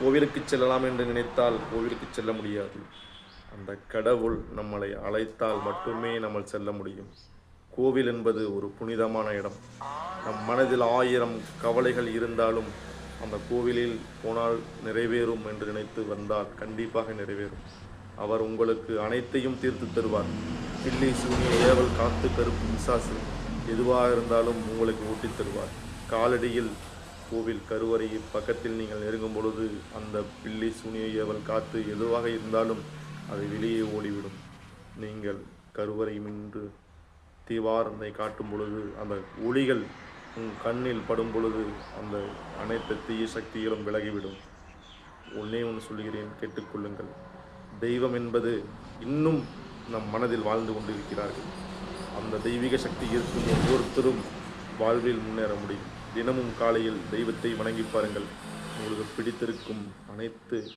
கோவிலுக்கு செல்லலாம் என்று நினைத்தால் கோவிலுக்கு செல்ல முடியாது. அந்த கடவுள் நம்மளை அழைத்தால் மட்டுமே நம்ம செல்ல முடியும். கோவில் என்பது ஒரு புனிதமான இடம். நம் மனதில் ஆயிரம் கவலைகள் இருந்தாலும் அந்த கோவிலில் போனால் நிறைவேறும் என்று நினைத்து வந்தால் கண்டிப்பாக நிறைவேறும். அவர் உங்களுக்கு அனைத்தையும் தீர்த்து தருவார். பில்லி சூனிய ஏவல் காத்து கருப்பு விசாசு எதுவாக இருந்தாலும் உங்களுக்கு ஊட்டித் தருவார். காலடியில் கோவில் கருவறையின் பக்கத்தில் நீங்கள் நெருங்கும் பொழுது அந்த பில்லி சூனிய ஏவல் காத்து எதுவாக இருந்தாலும் அது வெளியே ஓடிவிடும். நீங்கள் கருவறை மின்று தீவாரத்தை காட்டும் பொழுது அந்த ஒளிகள் உன் கண்ணில் படும் பொழுது அந்த அனைத்து தீய சக்திகளும் விலகிவிடும். ஒன்னே ஒன்று சொல்கிறேன் கேட்டுக்கொள்ளுங்கள். தெய்வம் என்பது இன்னும் நம் மனதில் வாழ்ந்து கொண்டிருக்கிறார்கள். அந்த தெய்வீக சக்தி இருக்கும் ஒவ்வொருத்தரும் வாழ்வில் முன்னேற முடியும். தினமும் காலையில் தெய்வத்தை வணங்கி பாருங்கள். உங்களுக்கு பிடித்திருக்கும் அனைத்து